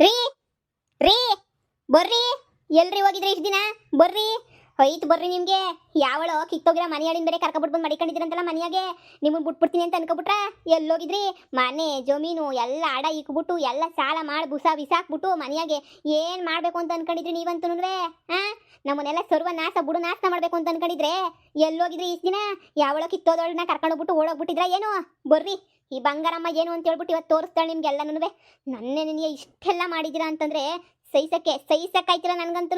ರೀ ರೀ, ಬರ್ರಿ. ಎಲ್ರಿ ಹೋಗಿದ್ರಿ ಇಷ್ಟು ದಿನ? ಬರ್ರಿ. ಐತ್ ಬರ್ರಿ ನಿಮ್ಗೆ. ಯಾವಳು ಕಿತ್ತೋಗಿರ ಮನೆಯಾಳಿನ ಬೇರೆ ಕರ್ಕೊಬಿಟ್ಟು ಬಂದು ಮಡಿಕೊಂಡಿದ್ರಂತಲ್ಲ ಮನೆಯಾಗೆ. ನಿಮ್ಗೆ ಬಿಟ್ಬಿಡ್ತೀನಿ ಅಂತ ಅನ್ಕೊಬಿಟ್ರ? ಎಲ್ಲೋಗಿದ್ರಿ? ಮನೆ, ಜಮೀನು, ಎಲ್ಲ ಅಡ ಇಕ್ಬಿಟ್ಟು ಎಲ್ಲ ಸಾಲ ಮಾಡಿ ಬುಸ ಬಿಸಾಕ್ಬಿಟ್ಟು ಮನೆಯಾಗೆ ಏನ್ ಮಾಡ್ಬೇಕು ಅಂತ ಅನ್ಕೊಂಡಿದ್ರಿ ನೀವಂತೂ ಹಾ ನಮ್ಮನ್ನೆಲ್ಲ ಸರ್ವ ನಾಶ, ಬುಡು ನಾಶ ಮಾಡ್ಬೇಕು ಅಂತ ಅನ್ಕೊಂಡಿದ್ರೆ ಎಲ್ಲೋಗಿದ್ರಿ ಇಷ್ಟು ದಿನ? ಯಾವಳೋ ಕಿತ್ತೋದೊಳನ್ನ ಕರ್ಕೊಂಡು ಹೋಗ್ಬಿಟ್ಟು ಓಡೋಗ್ಬಿಟ್ಟಿದ್ರ ಏನು? ಬರ್ರಿ. ಈ ಬಂಗಾರಮ್ಮ ಏನು ಅಂತ ಹೇಳ್ಬಿಟ್ಟು ಇವತ್ತು ತೋರಿಸ್ತಾಳೆ ನಿಮ್ಗೆಲ್ಲನೂ ನನ್ನೇ ನಿನಗೆ ಇಷ್ಟೆಲ್ಲ ಮಾಡಿದ್ದೀರಾ ಅಂತಂದ್ರೆ ಸಹಿಸಕ್ಕೆ, ಸಹಿಸಕ್ಕಾಯ್ತಿಲ್ಲ ನನ್ಗಂತೂ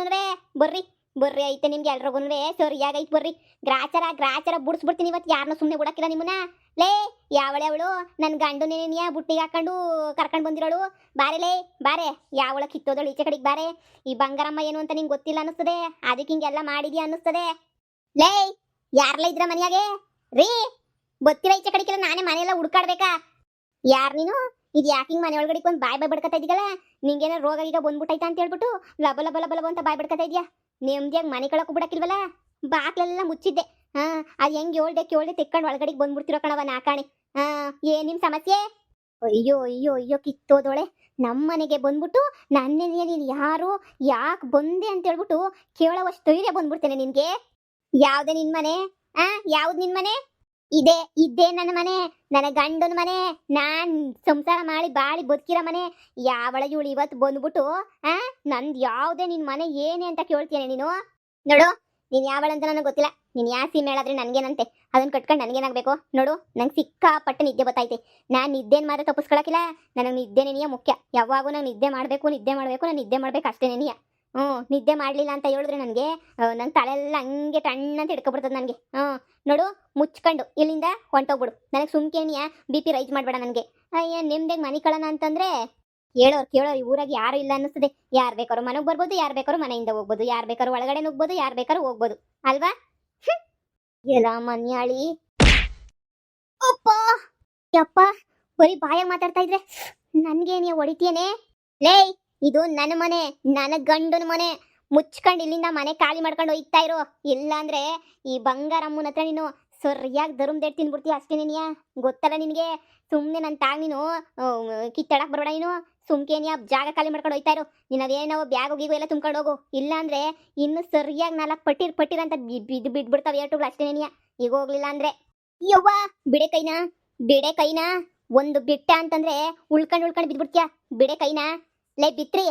ಬರ್ರಿ ಬರ್ರಿ ಐತೆ ನಿಮ್ಗೆ ಎಲ್ರಿಗೂ ಸರಿಯಾಗೈತೆ ಬರ್ರಿ. ಗ್ರಾಚಾರ ಗ್ರಾಚಾರ ಬುಡ್ಸ್ಬಿಡ್ತೀನಿ ಇವತ್ತು. ಯಾರನ್ನೂ ಸುಮ್ಮನೆ ಬಿಡಕ್ಕಿಲ್ಲ ನಿಮ್ಮನ್ನ. ಲೇ, ಯಾವಳೆ ಅವಳು? ನನ್ನ ಗಂಡು ನೆನೆಯ ಬುಟ್ಟಿಗೆ ಹಾಕೊಂಡು ಕರ್ಕೊಂಡು ಬಂದಿರೋಳು. ಬಾರೆ ಲೇ, ಬಾರೆ. ಯಾವಳ ಕಿತ್ತೋದಳು ಈಚೆ ಕಡೆಗೆ ಬಾರೆ. ಈ ಬಂಗಾರಮ್ಮ ಏನು ಅಂತ ನಿಂಗೆ ಗೊತ್ತಿಲ್ಲ ಅನ್ನಿಸ್ತದೆ. ಅದಕ್ಕೆ ಹಿಂಗೆಲ್ಲ ಮಾಡಿದ್ಯಾ ಅನ್ನಿಸ್ತದೆ. ಲೇ ಯಾರಲ್ಲ ಇದ್ರ ಮನೆಯಾಗೆ? ರೀ ಗೊತ್ತಿಲ್ಲ ಈಚೆ ಕಡೆ ನಾನೇ ಮನೆಯೆಲ್ಲ ಹುಡ್ಕಾಡ್ಬೇಕಾ? ಯಾರ್ ನೀನು? ಇದು ಯಾಕೆ ಮನೆ ಒಳಗಡೆ ಒಂದು ಬಾಯ್ ಬಾಯ್ ಬಡ್ಕತಾ ಇದೀಗಲ್ಲ? ನಿಂಗೇನೋ ರೋಗ ಈಗ ಬಂದ್ಬಿಟ್ಟೈತ ಅಂತ ಹೇಳ್ಬಿಟ್ಟು ಲಬ ಲಬ ಲಬ ಅಂತ ಬಾಯ್ ಬಡ್ಕತಾ ಇದೆಯಾ? ನೆಮ್ಮದಿಯಾಗಿ ಮನೆ ಕಳಕ್ಕೂ ಬಿಡಕ್ಕಿಲ್ವಲ್ಲ? ಬಾಕ್ಲೆಲ್ಲ ಮುಚ್ಚಿದ್ದೆ. ಹಾ, ಅದು ಹೆಂಗ್ ಹೇಳ್ದೆ ಕೇಳ್ದೆ ತೆಕ್ಕೊಂಡು ಒಳಗಡೆ ಬಂದ್ಬಿಡ್ತಿರೋ ಕಣವ ನಾ ಕಾಣೆ. ಹಾ, ಏನ್ ನಿಮ್ ಸಮಸ್ಯೆ? ಅಯ್ಯೋ ಅಯ್ಯೋ ಅಯ್ಯೋ ಕಿತ್ತೋದೋಳೆ ನಮ್ಮ ಮನೆಗೆ ಬಂದ್ಬಿಟ್ಟು ನನ್ನೇ ನೀನು ಯಾರು, ಯಾಕೆ ಬಂದೆ ಅಂತ ಹೇಳ್ಬಿಟ್ಟು ಕೇಳೋವಷ್ಟು ಧೈರ್ಯ ಬಂದ್ಬಿಡ್ತೇನೆ ನಿನ್ಗೆ. ಯಾವ್ದೇ ನಿನ್ ಮನೆ, ಆ? ಯಾವ್ದು ನಿನ್ ಮನೆ? ಇದೆ ಇದ್ದೇ ನನ್ನ ಮನೆ, ನನ್ನ ಗಂಡನ ಮನೆ, ನಾನ್ ಸಂಸಾರ ಮಾಡಿ ಬಾಳಿ ಬದುಕಿರೋ ಮನೆ. ಯಾವಳ ಇವಳು ಇವತ್ತು ಬಂದ್ಬಿಟ್ಟು, ಆ, ನಂದ್ ಯಾವುದೇ ನಿನ್ ಮನೆ ಏನೇ ಅಂತ ಕೇಳ್ತೀನಿ ನೀನು? ನೋಡು, ನೀನ್ ಯಾವಳಂತ ನನಗೆ ಗೊತ್ತಿಲ್ಲ. ನೀನ್ ಯಾ ಸೀಮೆ ಹೇಳಾದ್ರೆ ನನ್ಗೇನಂತೆ? ಅದನ್ನ ಕಟ್ಕೊಂಡು ನನಗೇನಾಗಬೇಕು? ನೋಡು, ನಂಗೆ ಸಿಕ್ಕಾಪಟ್ಟೆ ನಿದ್ದೆ ಬತ್ತೈತೆ ನಾನು ನಿದ್ದೆನ್ ಮಾತ್ರ ತಪ್ಪಿಸ್ಕೊಳಕಿಲ್ಲ ನನಗೆ ನಿದ್ದೆನೇನಿಯ ಮುಖ್ಯ. ಯಾವಾಗೂ ನಾನು ನಿದ್ದೆ ಮಾಡಬೇಕು ನಿದ್ದೆ ಮಾಡಬೇಕು, ನಾನು ನಿದ್ದೆ ಮಾಡ್ಬೇಕು ಅಷ್ಟೇನೇನಿಯ ಹ್ಞೂ, ನಿದ್ದೆ ಮಾಡಲಿಲ್ಲ ಅಂತ ಹೇಳಿದ್ರೆ ನನಗೆ. ನನ್ನ ತಲೆಲ್ಲ ಹಂಗೆ ಟಣ್ಣಂತ ಹಿಡ್ಕೊಬಿಡ್ತದೆ ನನಗೆ. ಹ್ಞೂ, ನೋಡು, ಮುಚ್ಕೊಂಡು ಇಲ್ಲಿಂದ ಹೊಂಟೋಗ್ಬಿಡು. ನನಗೆ ಸುಮ್ಕೇನಿಯ ಬಿ ಪಿ ರೈಸ್ ಮಾಡಬೇಡ ನನಗೆ. ಅಯ್ಯ ನಿಮ್ದಾಗ ಮನೆ ಕಳನ ಅಂತಂದ್ರೆ ಹೇಳೋರು ಕೇಳೋರು, ಈ ಊರಾಗ ಯಾರು ಇಲ್ಲ ಅನ್ನಿಸ್ತದೆ. ಯಾರು ಬೇಕಾದ್ರು ಮನೆಗೆ ಬರ್ಬೋದು, ಯಾರು ಬೇಕಾದ್ರು ಮನೆಯಿಂದ ಹೋಗ್ಬೋದು. ಯಾರು ಬೇಕಾದ್ರು ಒಳಗಡೆ ಹೋಗ್ಬೋದು, ಯಾರು ಬೇಕಾದ್ರು ಹೋಗ್ಬೋದು. ಅಲ್ವಾ. ಎಲ್ಲ ಮನ್ಯಾಳಿ. ಅಪ್ಪ! ಯಪ್ಪ, ಬರೀ ಬಾಯಾಗ ಮಾತಾಡ್ತಾ ಇದ್ರೆ ನನ್ಗೆ ನೀ ಹೊಡಿತೀಯನೇ? ಲೇ ಇದು ನನ್ನ ಮನೆ ನನ್ನ ಗಂಡನ ಮನೆ. ಮುಚ್ಕೊಂಡು ಇಲ್ಲಿಂದ ಮನೆ ಖಾಲಿ ಮಾಡ್ಕೊಂಡು ಹೋಗ್ತಾ ಇರು. ಇಲ್ಲಾಂದ್ರೆ ಈ ಬಂಗಾರಮ್ಮನ ಹತ್ರ ನೀನು ಸರಿಯಾಗಿ ದರುಮ್ದೇಟ್ ತಿನ್ಬಿಡ್ತೀಯ ಅಷ್ಟೇ ನೀನಿಯ? ಗೊತ್ತಲ್ಲ ನಿನಗೆ? ಸುಮ್ಮನೆ ನನ್ನ ತಾಗ್ ನೀನು ಕಿತ್ತಡಕ್ ಬರಬೇಡ ನೀನು? ಸುಮ್ಕೇನಿಯ ಜಾಗ ಖಾಲಿ ಮಾಡ್ಕೊಂಡು ಹೋಗ್ತಾ ಇರು. ನೀನು ಅದೇನೋ ಬ್ಯಾಗ್ ಹೋಗಿಗೋ ಎಲ್ಲ ತುಂಬ್ಕೊಂಡು ಹೋಗು. ಇಲ್ಲಾಂದ್ರೆ ಇನ್ನು ಸರಿಯಾಗಿ ನಾಲ್ಕು ಪಟ್ಟಿರ್ ಪಟ್ಟಿರ್ ಅಂತ ಬಿದ್ದು ಬಿಟ್ಬಿಡ್ತಾವೆ ಏಟುಗಳು ಅಷ್ಟೇ ನೀನಿಯ. ಈಗ ಹೋಗ್ಲಿಲ್ಲ ಅಂದ್ರೆ. ಯವ್ವ, ಬಿಡೆ ಕೈನಾ? ಬಿಡೆ ಕೈನಾ? ಒಂದು ಬಿಟ್ಟ ಅಂತಂದ್ರೆ ಉಳ್ಕೊಂಡು ಉಳ್ಕೊಂಡು ಬಿದ್ಬಿಡ್ತೀಯ. ಬಿಡೆ ಕೈನಾ? ಲೇ ಬಿತ್ರಿ.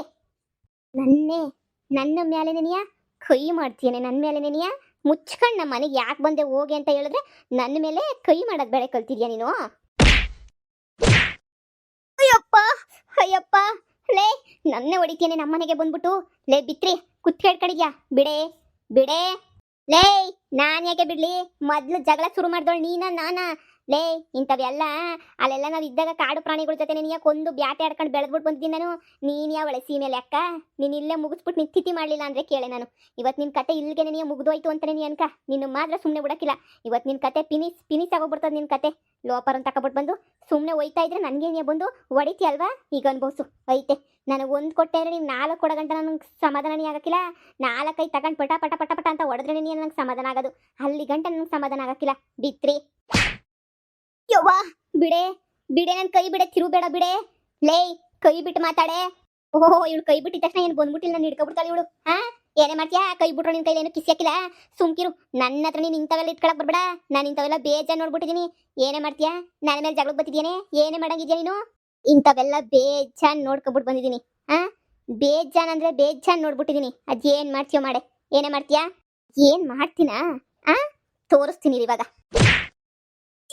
ನನ್ನೇ, ನನ್ನ ಮೇಲೆ ನೆನೆಯ ಕೈ ಮಾಡ್ತೀಯನೆ ನನ್ನ ಮೇಲೆ ನೆನೆಯ ಮುಚ್ಕೊಂಡು ನಮ್ಮ ಮನೆಗೆ ಯಾಕೆ ಬಂದೆ ಹೋಗಿ ಅಂತ ಹೇಳಿದ್ರೆ ನನ್ನ ಮೇಲೆ ಕೈ ಮಾಡೋದು ಬೆಳೆ ಕಲ್ತಿದ್ಯಾ ನೀನು? ಅಯ್ಯಪ್ಪ ಅಯ್ಯಪ್ಪ. ಲೇ, ನನ್ನ ಹೊಡಿತೀಯನೆ ನಮ್ಮ ಮನೆಗೆ ಬಂದ್ಬಿಟ್ಟು. ಲೇ ಬಿತ್ರಿ ಕುತ್ಕೇಳ್ ಕಡಿದ್ಯಾ ಬಿಡೆ ಬಿಡೆ. ಲೇ, ನಾನು ಯಾಕೆ ಬಿಡ್ಲಿ? ಮೊದ್ಲು ಜಗಳ ಶುರು ಮಾಡ್ದೋಳು ನೀನ, ನಾನ? ಲೇ ಇಂಥವೆಲ್ಲ ಅಲ್ಲೆಲ್ಲ ನಾವು ಇದ್ದಾಗ ಕಾಡು ಪ್ರಾಣಿಗಳ ಜೊತೆ ನೀನು ಕೊಂದು ಬ್ಯಾಟೆ ಆಡ್ಕೊಂಡು ಬೆಳೆದ್ಬಿಟ್ಟು ಬಂದಿದ್ದೀನಿ ನಾನು? ನೀನು ಯಾವಳೆ ಸೀಮೆ ಅಕ್ಕ? ನೀನು ಇಲ್ಲೇ ಮುಗಿಸ್ಬಿಟ್ಟು ನಿನ್ನ ತಿಥಿ ಮಾಡಲಿಲ್ಲ ಅಂದರೆ ಕೇಳೆ ನಾನು. ಇವತ್ತು ನಿನ್ನ ಕತೆ ಇಲ್ಲಿಗೆ ನೀನು ಮುಗಿದೋಯ್ತು ಅಂತಾನೆ ನೀನು ಅನ್ಕ. ನಿನ್ನ ಮಾತ್ರ ಸುಮ್ಮನೆ ಬಿಡಕ್ಕಿಲ್ಲ. ಇವತ್ತು ನಿನ್ನ ಕತೆ ಪಿನಿಸ್ ಪಿನಿಸ್ ಆಗೋಗ್ಬಿಡ್ತದೆ ನಿನ್ನ ಕತೆ. ಲೋಪರ್ ಅಂತ ತಗೊಬಿಟ್ಟು ಬಂದು ಸುಮ್ಮನೆ ಒಯ್ತಾ ಇದ್ರೆ ನನಗೆ ನೀ ಬಂದು ಹೊಡಿತೀಯಲ್ವಾ ಈಗ ಅನ್ಬೋಸು ಐತೆ ನನಗೆ ಒಂದು ಕೊಟ್ಟೆ ಅಂದರೆ ನೀನು ನಾಲ್ಕು ಕೊಡೋ ಗಂಟೆ ನನಗೆ ಸಮಾಧಾನನೇ ಆಗಕ್ಕಿಲ್ಲ. ನಾಲ್ಕೈದು ತಗೊಂಡು ಪಟ ಪಟ ಪಟ ಪಟ ಅಂತ ಹೊಡೆದ್ರೆ ನೀನು ನನಗೆ ಸಮಾಧಾನ ಆಗೋದು. ಅಲ್ಲಿ ಗಂಟೆ ನನಗೆ ಸಮಾಧಾನ ಆಗಕ್ಕಿಲ್ಲ. ಬಿತ್ರಿ. ಯವ್ವ, ಬಿಡೆ ಬಿಡೆ, ನನ್ ಕೈ ಬಿಡೆ, ತಿರುಬೇಡ ಬಿಡೆ. ಲೇ, ಕೈ ಬಿಟ್ಟು ಮಾತಾಡೆ. ಓಹೋ, ಇವಳು ಕೈ ಬಿಟ್ಟಿದ ತಕ್ಷಣ ಏನು ಬಂದ್ಬಿಟ್ಟಿಲ್ಲ, ನಾನು ಹಿಡ್ಕೊಬಿಡ್ತಾಳೆ ಇವಳು. ಹಾ, ಏನೇ ಮಾಡ್ತೀಯಾ? ಕೈ ಬಿಟ್ರು ನಿನ್ ಕೈಲಿ ಏನು ಕಿಸಿ ಹಾಕಿಲ್ಲ? ಸುಮ್ಕಿರು. ನನ್ನ ಹತ್ರ ನೀನು ಇಂಥವೆಲ್ಲ ಇಟ್ಕೊಳಕ್ ಬರ್ಬೇಡ. ನಾನು ಇಂಥವೆಲ್ಲ ಬೇಜಾನ್ ನೋಡ್ಬಿಟ್ಟಿದ್ದೀನಿ ಏನೇ ಮಾಡ್ತೀಯಾ? ನನ್ನ ಮೇಲೆ ಜಗಳಕ್ಕೆ ಬತ್ತಿದ್ದೇನೆ ಏನೇ ಮಾಡಂಗಿದ್ಯಾ ನೀನು? ಇಂಥವೆಲ್ಲ ಬೇಜಾನ್ ನೋಡ್ಕೊಬಿಟ್ಟು ಬಂದಿದ್ದೀನಿ ಹಾ ಬೇಜಾನ್ ಅಂದ್ರೆ ಬೇಜಾನ್ ನೋಡ್ಬಿಟ್ಟಿದ್ದೀನಿ ಏನ್ ಮಾಡ್ತೀಯೋ ಮಾಡೆ. ಏನೇ ಮಾಡ್ತೀಯಾ? ಏನ್ ಮಾಡ್ತೀನಾ? ಆ, ತೋರಿಸ್ತೀನಿ ಇವಾಗ.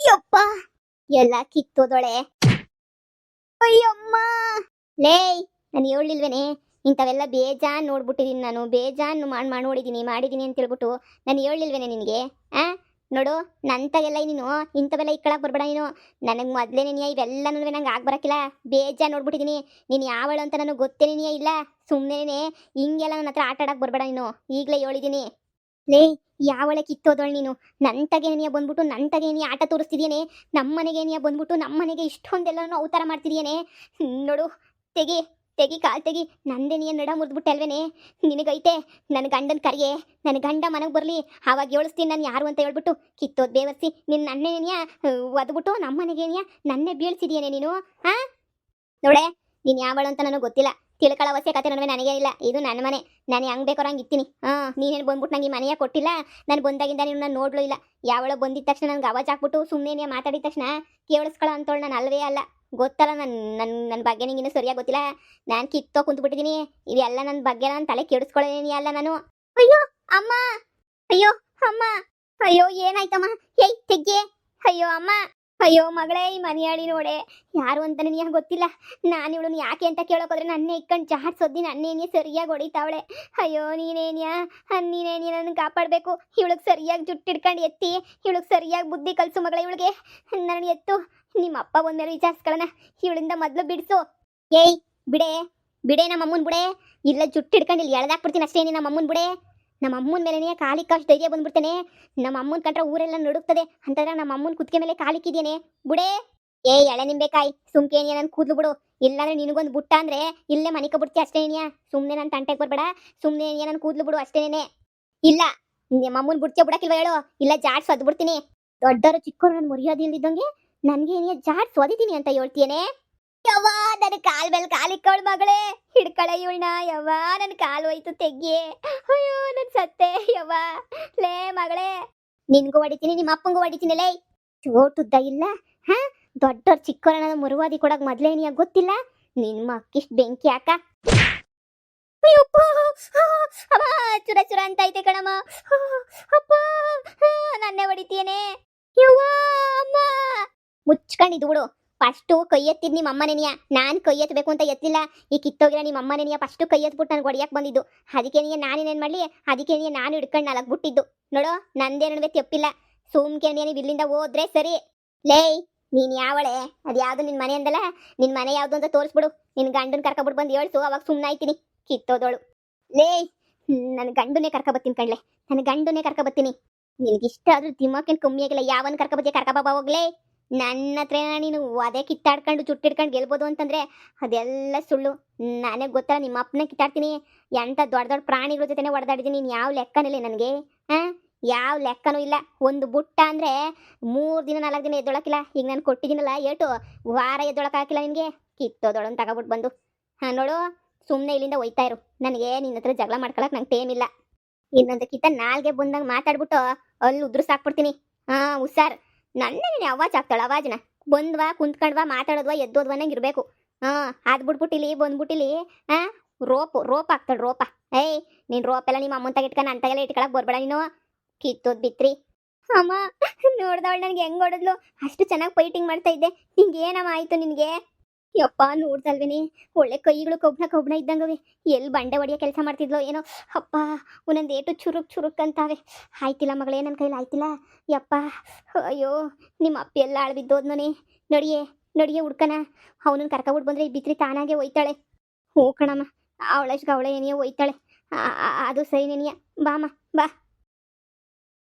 ಯಪ್ಪ ಎಲ್ಲ ಕಿತ್ತೋದೊಳೆ. ಅಯ್ಯಮ್ಮ. ಲೇ ನಾನು ಹೇಳಿಲ್ವೇನೆ ಇಂಥವೆಲ್ಲ ಬೇಜಾನ್ ನೋಡ್ಬಿಟ್ಟಿದ್ದೀನಿ ನಾನು. ಬೇಜಾನ್ ಮಾಡಿ ಮಾಡಿ ನೋಡಿದ್ದೀನಿ ಮಾಡಿದ್ದೀನಿ ಅಂತ ಹೇಳ್ಬಿಟ್ಟು ನಾನು ಹೇಳಿಲ್ವೇನೆ ನಿನಗೆ? ಆ? ನೋಡು ನಂತಾಗೆಲ್ಲ ನೀನು, ಇಂಥವೆಲ್ಲ ಇಕ್ಕಳಕ್ಕೆ ಬರ್ಬೇಡ ನೀನು. ನನಗೆ ಮೊದಲೇ ನೀನು ಇವೆಲ್ಲನೂ ನಂಗೆ ಆಗ್ಬರಕ್ಕಿಲ್ಲ ಬೇಜಾನ್ ನೋಡ್ಬಿಟ್ಟಿದ್ದೀನಿ ನೀನು ಯಾವಳು ಅಂತ ನನಗೆ ಗೊತ್ತೇ ಇಲ್ಲ. ಸುಮ್ಮನೆ ಹಿಂಗೆಲ್ಲ ನನ್ನ ಹತ್ರ ಆಟ ಆಡಕ್ಕೆ ಬರ್ಬೇಡ ನೀನು. ಈಗಲೇ ಹೇಳಿದ್ದೀನಿ ಲೇ, ಯಾವಳೆ ಕಿತ್ತೋದಳು ನೀನು? ನನ್ನ ತಗೇನಿಯ ಬಂದ್ಬಿಟ್ಟು ನನ್ನ ತಗೇನಿಯ ಆಟ ತೋರಿಸ್ತಿದ್ಯೇನೆ? ನಮ್ಮ ಮನೆಗೇನಿಯ ಬಂದ್ಬಿಟ್ಟು ನಮ್ಮ ಮನೆಗೆ ಇಷ್ಟೊಂದೆಲ್ಲನೂ ಅವತಾರ ಮಾಡ್ತಿದ್ಯೇನೆ? ನೋಡು, ತೆಗಿ ತೆಗಿ, ಕಾಲ್ ತೆಗಿ. ನಂದೇನಿಯ ನಡ ಮುರಿದ್ಬಿಟ್ಟಲ್ವೇನೆ? ನಿನಗೈತೆ ನನ್ನ ಗಂಡನ ಕರಿಯೇ ನನ್ನ ಗಂಡ ಮನೆಗೆ ಬರಲಿ, ಆವಾಗ ಏಳಿಸ್ತೀನಿ ನಾನು ಯಾರು ಅಂತ ಹೇಳ್ಬಿಟ್ಟು ಕಿತ್ತೋದ್ ಬೇವರ್ಸಿ ನಿನ್ನ ನನ್ನೇನಿಯ ಒದ್ಬಿಟ್ಟು ನಮ್ಮ ಮನೆಗೇನಿಯ ನನ್ನೇ ಬೀಳ್ಸಿದ್ಯೇನೆ ನೀನು ಹಾ ನೋಡೆ, ನೀನು ಯಾವಳು ಅಂತ ನನಗೆ ಗೊತ್ತಿಲ್ಲ. ತಿಳ್ಕೊಳ್ಳೋ ಅವಶ್ಯಕತೆ ನನಗೆ ನನಗೆ ಇಲ್ಲ. ಇದು ನನ್ನ ಮನೆ. ನಾನು ಹೆಂಗ್ ಬೇಕೋ ಹಂಗೆ ಇರ್ತೀನಿ ಹಾಂ, ನೀನೇನು ಬಂದ್ಬಿಟ್ಟು ನಂಗೆ ಮನೆಯ ಕೊಟ್ಟಿಲ್ಲ? ನಾನು ಬಂದಾಗಿಂದ ನೀನು ನಾನು ನೋಡ್ಲೂ ಇಲ್ಲ. ಯಾವಳೋ ಬಂದಿದ್ದ ತಕ್ಷಣ ನನಗೆ ಅವಾಜ್ ಹಾಕ್ಬಿಟ್ಟು ಸುಮ್ಮನೆ ಮಾತಾಡಿದ ತಕ್ಷಣ ಕೇಳಿಸ್ಕೊಳ್ಳೋ ಅಂತೋಳು ನಾನು ಅಲ್ವೇ ಅಲ್ಲ. ಗೊತ್ತಲ್ಲ ನನ್ನ ನನ್ನ ನನ್ನ ಬಗ್ಗೆ ನಿಂಗೆ ಇನ್ನೂ ಸರಿಯಾಗಿ ಗೊತ್ತಿಲ್ಲ. ನಾನು ಕಿತ್ತೋ ಕುಂತ್ಬಿಟ್ಟಿದ್ದೀನಿ ಇವೆಲ್ಲ ನನ್ನ ಬಗ್ಗೆ ನನ್ನ ತಲೆ ಕೆಡಿಸ್ಕೊಳ್ಳೇನಿ ಅಲ್ಲ ನಾನು. ಅಯ್ಯೋ, ಅಮ್ಮ! ಅಯ್ಯೋ ಅಮ್ಮ! ಅಯ್ಯೋ, ಏನಾಯ್ತಮ್ಮ? ಏಯ್ ತೆಗ್ಗೆ! ಅಯ್ಯೋ, ಅಮ್ಮ! ಅಯ್ಯೋ ಮಗಳೇ, ಈ ಮನೆಯಾಳಿ ನೋಡೆ, ಯಾರು ಅಂತ ನನಗೆ ಗೊತ್ತಿಲ್ಲ? ನಾನು ಇವಳನ್ನ ಯಾಕೆ ಅಂತ ಕೇಳೋಕೋದ್ರೆ ನನ್ನೇ ಇಕ್ಕಂಡು ಜಾಡ್ ಸೊದ್ದಿ ನನ್ನೇನೇ ಸರಿಯಾಗಿ ಹೊಡಿತಾವಳೆ. ಅಯ್ಯೋ, ನೀನೇನ್ಯಾ? ನೀನೇನಿ ನನ್ನ ಕಾಪಾಡಬೇಕು? ಇವಳಿಗೆ ಸರಿಯಾಗಿ ಜುಟ್ಟು ಹಿಡ್ಕೊಂಡು ಎತ್ತಿ, ಇವಳಿಗೆ ಸರಿಯಾಗಿ ಬುದ್ಧಿ ಕಲಿಸು ಮಗಳ ಇವಳಿಗೆ. ನನಗೆ ಎತ್ತು ನಿಮ್ಮ ಅಪ್ಪ ಬಂದ್ಮೇಲೆ ವಿಚಾರಿಸ್ಕೊಳ್ಳೋಣ ಇವಳಿಂದ ಮೊದಲು ಬಿಡಿಸು. ಏಯ್, ಬಿಡೆ ಬಿಡೆ ನಮ್ಮ ಅಮ್ಮನ ಬಿಡೆ. ಇಲ್ಲ ಜುಟ್ಟು ಹಿಡ್ಕೊಂಡು ಇಲ್ಲಿ ಎಳ್ದಾಕ್ಬಿಡ್ತೀನಿ ಅಷ್ಟೇ ನಮ್ಮ ಅಮ್ಮನ ಬಿಡೆ. ನಮ್ಮ ಅಮ್ಮನ ಮೇಲೆನೇ ಕಾಲಿಕ್ಕಷ್ಟು ಧೈರ್ಯ ಬಂದ್ಬಿಡ್ತೇನೆ. ನಮ್ಮ ಅಮ್ಮನ ಕಂಡ್ರೆ ಊರೆಲ್ಲ ನಡುಕ್ತದೆ ಅಂತಂದ್ರೆ ನಮ್ಮ ಅಮ್ಮನ ಕುತ್ತಿಗೆ ಮೇಲೆ ಕಾಲಿಕ್ಕಿದ್ದೇನೆ ಬುಡೇ! ಏ, ಎಳೆ ನಿಂಬೇಕಾಯ್ ಸುಮ್ಕೇನಿಯ ನನ್ನ ಕೂದ್ಲು ಬಿಡು. ಇಲ್ಲಾಂದ್ರೆ ನಿನಗೊಂದು ಬುಟ್ಟ ಅಂದ್ರೆ ಇಲ್ಲೇ ಮನಿಕ ಬಿಡ್ತಿ ಅಷ್ಟೇನಿಯ ಸುಮ್ನೆ ನನ್ನ ತಂಟೆಗೆ ಬರ್ಬೇಡ. ಸುಮ್ನೆ ನನ್ನ ಕೂದ್ಲು ಬಿಡು ಅಷ್ಟೇನೆ ಇಲ್ಲ, ನಿಮ್ಮ ಅಮ್ಮನ ಬುಡ್ತಿಯ ಬಿಡಕ್ಕಿಲ್ವ ಹೇಳು? ಇಲ್ಲ, ಜಾಡ್ ಸದ್ ಬಿಡ್ತೀನಿ ದೊಡ್ಡವರು ಚಿಕ್ಕವರು ನನ್ನ ಮರ್ಯಾದೆ ಇಲ್ದಿದ್ದಂಗೆ ನನಗೆ ಏನಿಯ ಜಾಡ್ ಸೊದಿತೀನಿ ಅಂತ ಹೇಳ್ತೀಯೇನೆ. ಯವ್ವ ನನ್ನ ಕಾಲ್ ಮೇಲೆ ಕಾಲಿಕ್ಕವಳ ಮಗಳೇ. ಹಿಡ್ಕಳ ಇವಳನ್ನ. ಯವ್ವ ನನ್ನ ಕಾಲು ಹೋಯ್ತು ತೆಗ್ಗೆ ಅಯ್ಯೋ, ನನ್ ಸತ್ತೆ. ಯವ್ವ, ಲೇ ಮಗಳೇ. ನಿನ್ಗೂ ಹೊಡಿತೀನಿ, ನಿಮ್ಮ ಅಪ್ಪಂಗೂ ಹೊಡಿತೀನಿ, ಲೇ. ಚೋಟುದ್ದ ಇಲ್ಲ. ಹಾ? ದೊಡ್ಡವ್ರ ಚಿಕ್ಕವರ ಮುರುವಾದಿ ಕೊಡಕ್ ಮೊದ್ಲೇನಿಯ ಗೊತ್ತಿಲ್ಲ? ನಿಮ್ಮ ಮಕ್ಕಿಷ್ಟ್ ಬೆಂಕಿ ಹಾಕ. ಚುರ ಚುರ ಅಂತ ಐತೆ ಕಣಮ್ಮ. ಅಪ್ಪ! ನನ್ನೇ ಹೊಡಿತೀಯೇನೆ. ಯವ್ವ, ಅಮ್ಮ! ಮುಚ್ಕೊಂಡಿದ್ದು ಬಿಡು. ಫಸ್ಟು ಕೈ ಎತ್ತಿದ್ ನಿಮ್ಮ ಅಮ್ಮನೇನಿಯ ನಾನು ಕೈ ಎತ್ತಬೇಕು ಅಂತ ಎತ್ತಲಿಲ್ಲ ಈ ಕಿತ್ತೋಗಿರೋ ನಿಮ್ಮ ಅಮ್ಮನೇನಿಯ ಫಸ್ಟು ಕೈ ಎತ್ಬಿಟ್ಟು ನನಗೆ ಹೊಡಿಯಕ್ಕೆ ಬಂದಿದ್ದು. ಅದಕ್ಕೆ ನೀ ನಾನೇನೇನು ಮಾಡಲಿ? ಅದಕ್ಕೆ ನೀ ನಾನು ಹಿಡ್ಕೊಂಡು ನಾಲ್ಕು ಬಿಟ್ಟಿದ್ದು ನೋಡು, ನಂದೇ ನಡುವೆ ತೆಪ್ಪಿಲ್ಲ. ಸುಮ್ಕೆ ನೀನು ಇಲ್ಲಿಂದ ಹೋದ್ರೆ ಸರಿ. ಲೇಯ್ ನೀನ್ ಯಾವಳೆ? ಅದು ಯಾವ್ದು ನಿನ್ ಮನೆ ಅಂದಲ್ಲ? ನಿನ್ ಮನೆ ಯಾವ್ದು ಅಂತ ತೋರಿಸ್ಬಿಡು. ನಿನ್ ಗಂಡನ್ ಕರ್ಕೊಬಿಟ್ಟು ಬಂದು ಹೇಳ್ಸು ಅವಾಗ ಸುಮ್ಮನೆ ಆಯ್ತೀನಿ. ಕಿತ್ತೋದೋಳು. ಲೇಯ್ ನನ್ನ ಗಂಡನೇ ಕರ್ಕೊಬತ್ತೀನಿ ಕಣ್ಲೆ. ನನ್ನ ಗಂಡನೇ ಕರ್ಕೊಬತ್ತೀನಿ. ನಿನಗಿಷ್ಟ ಆದ್ರೂ ದಿಮಾಕೇನು ಕಮ್ಮಿ ಆಗಿಲ್ಲ. ಯಾವನ್ ಕರ್ಕೊಬತ್ತೀಯ ಕರ್ಕೊಬಾ ಹೋಗ್ಲೇ. ನನ್ನ ಹತ್ರ ನೀನು ಅದೇ ಕಿತ್ತಾಡ್ಕೊಂಡು ಚುಟ್ಟಿಡ್ಕೊಂಡು ಗೆಲ್ಬೋದು ಅಂತಂದ್ರೆ ಅದೆಲ್ಲ ಸುಳ್ಳು. ನನಗೆ ಗೊತ್ತಲ್ಲ ನಿಮ್ಮ ಅಪ್ಪನ ಕಿತ್ತಾಡ್ತೀನಿ. ಎಂಥ ದೊಡ್ಡ ದೊಡ್ಡ ಪ್ರಾಣಿಗಳ ಜೊತೆನೆ ಹೊಡೆದಾಡಿದ್ದೀನಿ ನೀನು ಯಾವ ಲೆಕ್ಕನಿಲ್ಲ ನನಗೆ? ಹಾಂ ಯಾವ ಲೆಕ್ಕನೂ ಇಲ್ಲ. ಒಂದು ಬುಟ್ಟ ಅಂದರೆ ಮೂರು ದಿನ ನಾಲ್ಕು ದಿನ ಎದ್ದೊಳಕಿಲ್ಲ. ಈಗ ನಾನು ಕೊಟ್ಟಿದ್ದೀನಲ್ಲ, ಏಟು. ವಾರ ಎದ್ದೊಳಕಾಕಿಲ್ಲ ನಿನಗೆ. ಕಿತ್ತೋದೊಳನ್ನು ತಗೊಬಿಟ್ಟು ಬಂದು. ಹಾಂ, ನೋಡು. ಸುಮ್ಮನೆ ಇಲ್ಲಿಂದ ಒಯ್ತಾ ಇರು. ನನಗೆ ನಿನ್ನ ಹತ್ರ ಜಗಳ ಮಾಡ್ಕೊಳಕ್ ನಂಗೆ ಟೈಮ್ ಇಲ್ಲ. ಇನ್ನೊಂದು ಕಿತ್ತ ನಾಲ್ಗೆ ಬಂದಂಗೆ ಮಾತಾಡ್ಬಿಟ್ಟು ಅಲ್ಲಿ ಉದ್ರಸಾಕ್ಬಿಡ್ತೀನಿ ಹಾಂ, ಹುಷಾರ್. ನನ್ನ ನೀನು ಅವಾಜ್ ಆಗ್ತಾಳೆ ಅವಾಜ್ನ. ಬಂದ್ವಾ, ಕುಂತ್ಕೊಂಡ್ವಾ, ಮಾತಾಡೋದ್ವಾ ಎದ್ದೋದ್ವ ನಂಗೆ ಇರಬೇಕು. ಹಾಂ, ಅದು ಬಿಟ್ಬಿಟ್ಟಿಲಿ, ಬಂದ್ಬಿಟ್ಟಿಲಿ ಹಾಂ ರೋಪು, ರೋಪ್ ಆಗ್ತಾಳೆ ರೋಪ. ಏಯ್, ನೀನು ರೋಪ್ ಎಲ್ಲ ನಿಮ್ಮ ಅಮ್ಮನ ನನ್ ತಗೆಲ್ಲ ಇಟ್ಕೊಳಕ್ ಬರ್ಬೇಡ ನೀನು. ಕಿತ್ತೋದ್ ಬಿತ್ರಿ. ಅಮ್ಮ, ನೋಡ್ದವಳು ನನಗೆ ಹೆಂಗ್ ಹೊಡೆದ್ಲು? ಅಷ್ಟು ಚೆನ್ನಾಗಿ ಫೈಟಿಂಗ್ ಮಾಡ್ತಾ ಇದ್ದೆ. ನಿಂಗೆ ಏನಮ್ಮ ಆಯ್ತು ನಿನಗೆ? ಯಪ್ಪ ನೋಡ್ದಲ್ವೇನೆ? ಒಳ್ಳೆ ಕೈಗಳು ಕೊಬ್ಬನ ಕೊಬ್ಬನ ಇದ್ದಂಗವೆ. ಎಲ್ಲಿ ಬಂಡೆ ಒಡೆಯೋ ಕೆಲಸ ಮಾಡ್ತಿದ್ಲೋ ಏನೋ? ಅಪ್ಪ, ಒಂದೊಂದು ಏಟು ಚುರುಕ್ ಚುರುಕ್ ಅಂತಾವೆ. ಆಯ್ತಿಲ್ಲ ಮಗಳೇ ನನ್ನ ಕೈಲಿ ಆಯ್ತಿಲ್ಲ. ಯಪ್ಪ, ಅಯ್ಯೋ ನಿಮ್ಮ ಅಪ್ಪ ಎಲ್ಲ ಆಳ್ಬಿದ್ದೋದ್ನೋನೆ ನಡಿಯೇ ನಡಿಯೇ ಹುಡ್ಕನ. ಅವನನ್ನು ಕರ್ಕೊಬಿಟ್ಟು ಬಂದ್ರೆ ಬಿತ್ರಿ ತಾನಾಗೆ ಒಯ್ತಾಳೆ. ಹ್ಞೂ ಕಣಮ್ಮ, ಅವಳಷ್ಟು ಅವಳೆ ಏನಿಯೋ ಒಯ್ತಾಳೆ ಅದು ಸರಿ ನೆನೆಯ ಬಾಮ್ಮ, ಬಾ.